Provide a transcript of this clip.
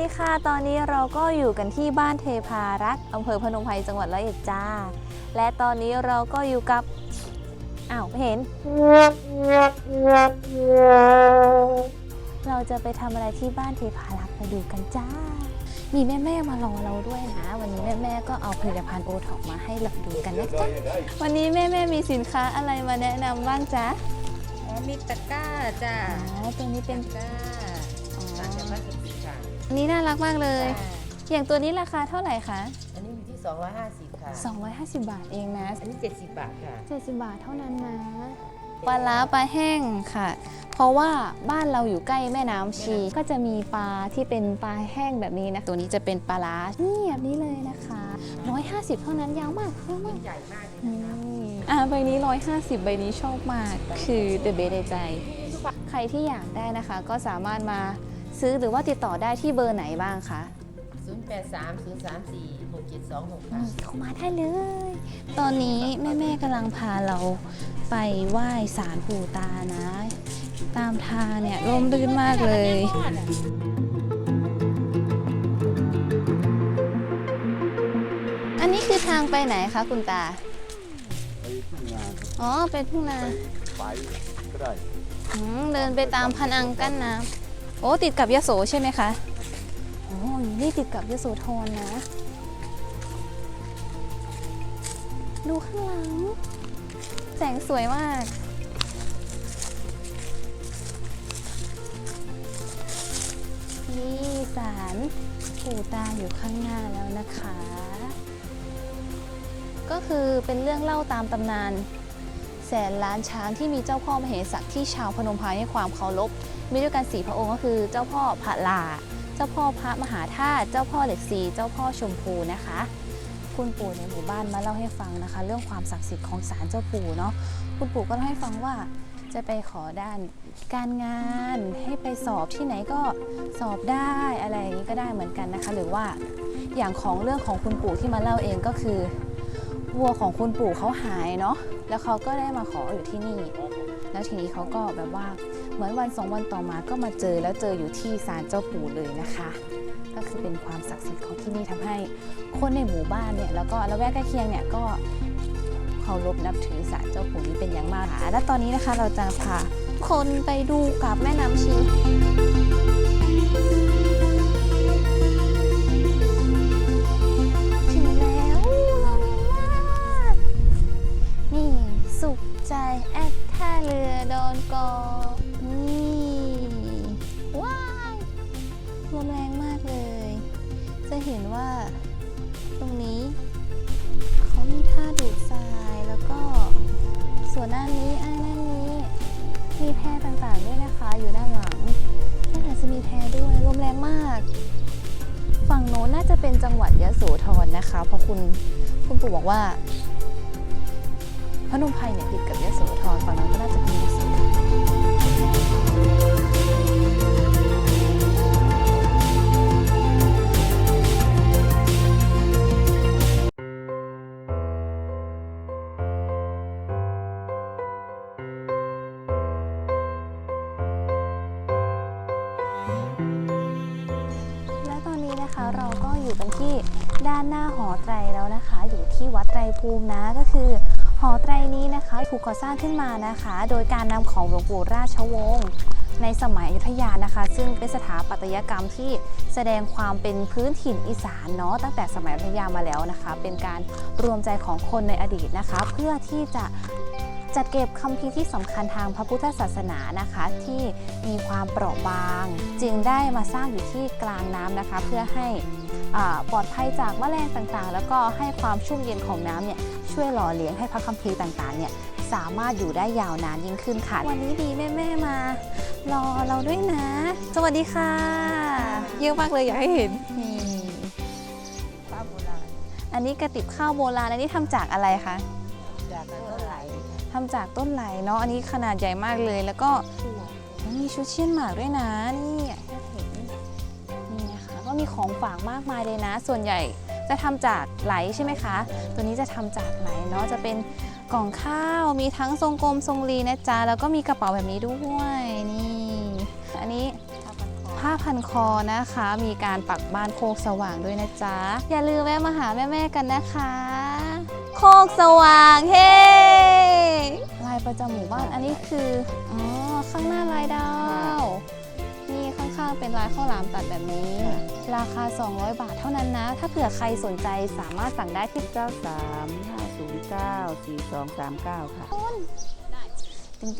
ดีค่ะ ตอนนี้เราก็อยู่กันที่บ้านเทพารักษ์อำเภอพนมไพรจังหวัดร้อยเอ็ดจ้า และตอนนี้เราก็อยู่กับ อ้าวไม่เห็น เราจะไปทำอะไรที่บ้านเทพารักษ์ไปดูกันจ้า มีแม่ๆมารอเราด้วยนะ วันนี้แม่ๆก็เอาผลิตภัณฑ์โอท็อปมาให้เราดูกันนะจ๊ะ วันนี้แม่ๆมีสินค้าอะไรมาแนะนำบ้างจ๊ะอ๋อมีตะกร้าจ้าอ๋อตัวนี้เป็น ตะกร้าอ๋อสั่งจากบ้านสุขีค่ะ อันนี้น่ารักมากเลยจ้าอย่างตัวนี้ราคาเท่าไหร่คะอันนี้อยู่ที่ 250 ค่ะ 250 บาทเองนะอันนี้ 70 บาทค่ะ 70 บาทเท่านั้นนะปลาล้าปลาแห้งค่ะ เพราะว่าบ้านเราอยู่ใกล้แม่น้ำชี ก็จะมีปลาที่เป็นปลาแห้งแบบนี้นะ ตัวนี้จะเป็นปลาล้านี่แบบนี้เลยนะคะ 150 เท่านั้นยาวมากยาวมากใหญ่มากเลยอืนะคะมอ่าใบนี้ 150 ใบนี้ชอบมาก คือ the best ในใจ ใครที่อยากได้นะคะ ก็สามารถมา ซื้อหรือว่าติดต่อได้ที่เบอร์ไหนบ้างคะ 083 034 6726 ค่ะนี่เข้ามาได้เลย ตอนนี้แม่ๆกำลังพาเราไปไหว้ศาลปู่ตานะ ตามทางเนี่ยร่มรื่นมากเลย อันนี้คือทางไปไหนคะคุณตา ไปทุ่งนาครับอ๋อไปทุ่งนาไปก็ได้ อืมเดินไปตามพนังกั้นน้ำ โอ้ติดกับยโสใช่ไหมคะโอ้ยนี่ติดกับยโสธรนะ ดูข้างหลัง แสงสวยมากนี่ศาลปู่ตาอยู่ข้างหน้าแล้วนะคะ ก็คือเป็นเรื่องเล่าตามตำนาน แสนล้านช้างที่มีเจ้าพ่อมเหสักที่ชาวพนมไพรให้ความเคารพมีด้วยกันสี่พระองค์ก็คือ เจ้าพ่อพระลา เจ้าพ่อพระมหาธาตุเจ้าพ่อเหล็กซีเจ้าพ่อชมพูนะคะ คุณปู่ในหมู่บ้านมาเล่าให้ฟังนะคะ เรื่องความศักดิ์สิทธิ์ของศาลเจ้าปู่เนาะคุณปู่ก็เล่าให้ฟังว่าจะไปขอด้านการงานให้ไปสอบที่ไหนก็สอบได้อะไรอย่างนี้ก็ได้เหมือนกันนะคะ หรือว่าอย่างของเรื่องของคุณปู่ที่มาเล่าเองก็คือวัวของคุณปู่เขาหายเนาะ แล้วเขาก็ได้มาขออยู่ที่นี่ แล้วทีนี้เขาก็แบบว่าเหมือนวันสองวันต่อมาก็มาเจอแล้วเจออยู่ที่ศาลเจ้าปู่เลยนะคะ ก็คือเป็นความศักดิ์สิทธิ์ของที่นี่ทำให้คนในหมู่บ้านเนี่ยแล้วก็ละแวกใกล้เคียงเนี่ยก็เคารพนับถือศาลเจ้าปู่นี้เป็นอย่างมากค่ะและตอนนี้นะคะเราจะพาคนไปดูกับแม่น้ำชี จะเห็นว่าตรงนี้เขามีท่าดูดทรายแล้วก็ส่วนด้านนี้ไอ้ด้านนี้มีแพต่างๆด้วยนะคะ อยู่ด้านหลังด้านหลังจะมีแพด้วยลมแรงมาก ฝั่งโน้นน่าจะเป็นจังหวัดยะโสธรนะคะ เพราะคุณคุณปู่บอกว่าพนมไพรเนี่ยติดกับยะโส เราก็อยู่กันที่ด้านหน้าหอไตรแล้วนะคะ อยู่ที่วัดไตรภูมินะก็คือ หอไตรนี้นะคะถูกก่อสร้างขึ้นมานะคะ โดยการนำของหลวงปู่ราชวงศ์ในสมัยอยุธยานะคะ ซึ่งเป็นสถาปัตยกรรมที่แสดงความเป็นพื้นถิ่นอีสานเนาะตั้งแต่สมัยอยุธยามาแล้วนะคะ เป็นการรวมใจของคนในอดีตนะคะ เพื่อที่จะ จัดเก็บคัมภีร์ที่สำคัญทางพระพุทธศาสนานะคะ ที่มีความเปราะบาง จึงได้มาสร้างอยู่ที่กลางน้ำนะคะ เพื่อให้อ่าปลอดภัยจากแมลงต่างๆ แล้วก็ให้ความชุ่มเย็นของน้ำเนี่ยช่วยหล่อเลี้ยงให้พระคัมภีร์ต่างๆเนี่ยสามารถอยู่ได้ยาวนานยิ่งขึ้นค่ะ วันนี้ดีแม่ๆมา รอเราด้วยนะ สวัสดีค่ะ เยอะมากเลยอยากให้เห็นนี่ป้าโบราณอันนี้กระติบข้าวโบราณอันนี้ทำจากอะไรคะจากต้นไหล ทำจากต้นไหลเนาะอันนี้ขนาดใหญ่มากเลย แล้วก็มีชุดเชี่ยนหมากด้วยนะนี่เห็นนี่นะคะก็มีของฝากมากมายเลยนะ ส่วนใหญ่จะทำจากไหลใช่ไหมคะ ตัวนี้จะทำจากไหลเนาะจะเป็นกล่องข้าวมีทั้งทรงกลมทรงรีนะจ๊ะแล้วก็มีกระเป๋าแบบนี้ด้วยนี่อันนี้ผ้าพันคอนะคะ มีการปักบ้านโคกสว่างด้วยนะจ๊ะ อย่าลืมแวะมาหาแม่ ๆ กันนะคะ โคกสว่างเฮ้ย ประจำหมู่บ้าน อันนี้คืออ๋อข้างหน้าลายดาว นี่ข้างๆเป็นลายข้าวหลามตัดแบบนี้ ค่ะ ราคา 200 บาทเท่านั้นนะ ถ้าเผื่อใครสนใจสามารถสั่งได้ที่ เก้าสามห้าศูนย์เก้าสี่สองสามเก้าค่ะ จริงๆ